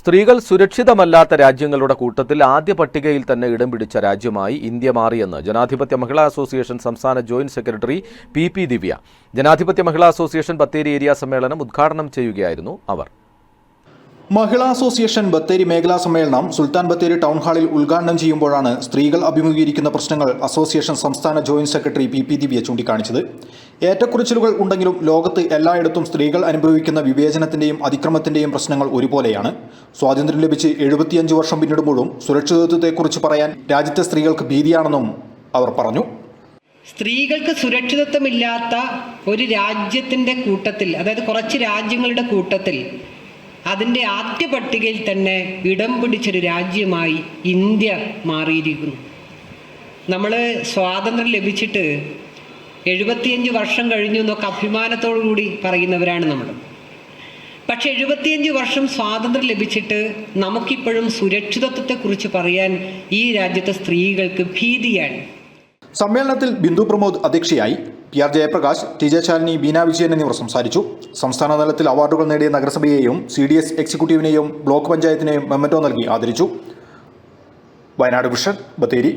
സ്ത്രീകൾ സുരക്ഷിതമല്ലാത്ത രാജ്യങ്ങളുടെ കൂട്ടത്തിൽ ആദ്യ പട്ടികയിൽ തന്നെ ഇടം പിടിച്ച രാജ്യമായി ഇന്ത്യ മാറിയെന്ന് ജനാധിപത്യ മഹിളാ അസോസിയേഷൻ സംസ്ഥാന joint secretary P P Divya. ജനാധിപത്യ മഹിളാ അസോസിയേഷൻ ബത്തേരി ഏരിയ സമ്മേളനം ഉദ്ഘാടനം ചെയ്യുകയായിരുന്നു അവർ. മഹിളാ അസോസിയേഷൻ ബത്തേരി മേഖലാ സമ്മേളനം സുൽത്താൻ ബത്തേരി ടൗൺ ഹാളിൽ ഉദ്ഘാടനം ചെയ്യുമ്പോഴാണ് സ്ത്രീകൾ അഭിമുഖീകരിക്കുന്ന പ്രശ്നങ്ങൾ അസോസിയേഷൻ സംസ്ഥാന joint secretary P P Divya ചൂണ്ടിക്കാണിച്ചത്. ഏറ്റക്കുറിച്ചിലുകൾ ഉണ്ടെങ്കിലും ലോകത്ത് എല്ലായിടത്തും സ്ത്രീകൾ അനുഭവിക്കുന്ന വിവേചനത്തിന്റെയും അതിക്രമത്തിന്റെയും പ്രശ്നങ്ങൾ ഒരുപോലെയാണ്. സ്വാതന്ത്ര്യം ലഭിച്ച് എഴുപത്തിയഞ്ച് വർഷം പിന്നിടുമ്പോഴും സുരക്ഷിതത്വത്തെക്കുറിച്ച് പറയാൻ രാജ്യത്തെ സ്ത്രീകൾക്ക് ഭീതിയാണെന്നും അവർ പറഞ്ഞു. സ്ത്രീകൾക്ക് സുരക്ഷിതത്വമില്ലാത്ത ഒരു രാജ്യത്തിന്റെ കൂട്ടത്തിൽ അതായത് കുറച്ച് രാജ്യങ്ങളുടെ കൂട്ടത്തിൽ അതിന്റെ ആദ്യ പട്ടികയിൽ തന്നെ ഇടം പിടിച്ചൊരു രാജ്യമായി ഇന്ത്യ മാറിയിരിക്കുന്നു. നമ്മൾ സ്വാതന്ത്ര്യം ലഭിച്ചിട്ട് എഴുപത്തിയഞ്ച് വർഷം കഴിഞ്ഞു എന്നൊക്കെ അഭിമാനത്തോടു കൂടി പറയുന്നവരാണ് നമ്മൾ പക്ഷെ എഴുപത്തിയഞ്ച് വർഷം സ്വാതന്ത്ര്യം ലഭിച്ചിട്ട് നമുക്കിപ്പോഴും സുരക്ഷിതത്വത്തെക്കുറിച്ച് പറയാൻ ഈ രാജ്യത്തെ സ്ത്രീകൾക്ക് ഭീതിയാണ്. സമ്മേളനത്തിൽ ബിന്ദു പ്രമോദ് അധ്യക്ഷയായി P R Jayaprakash T J Shalini Beena Vijayan എന്നിവർ സംസാരിച്ചു. സംസ്ഥാന തലത്തിൽ അവാർഡുകൾ നേടിയ നഗരസഭയെയും സി ഡി എസ് എക്സിക്യൂട്ടീവിനെയും ബ്ലോക്ക് പഞ്ചായത്തിനെയും മെമ്മറ്റോ നൽകി ആദരിച്ചു. വയനാട് വിഷൻ ബത്തേരി.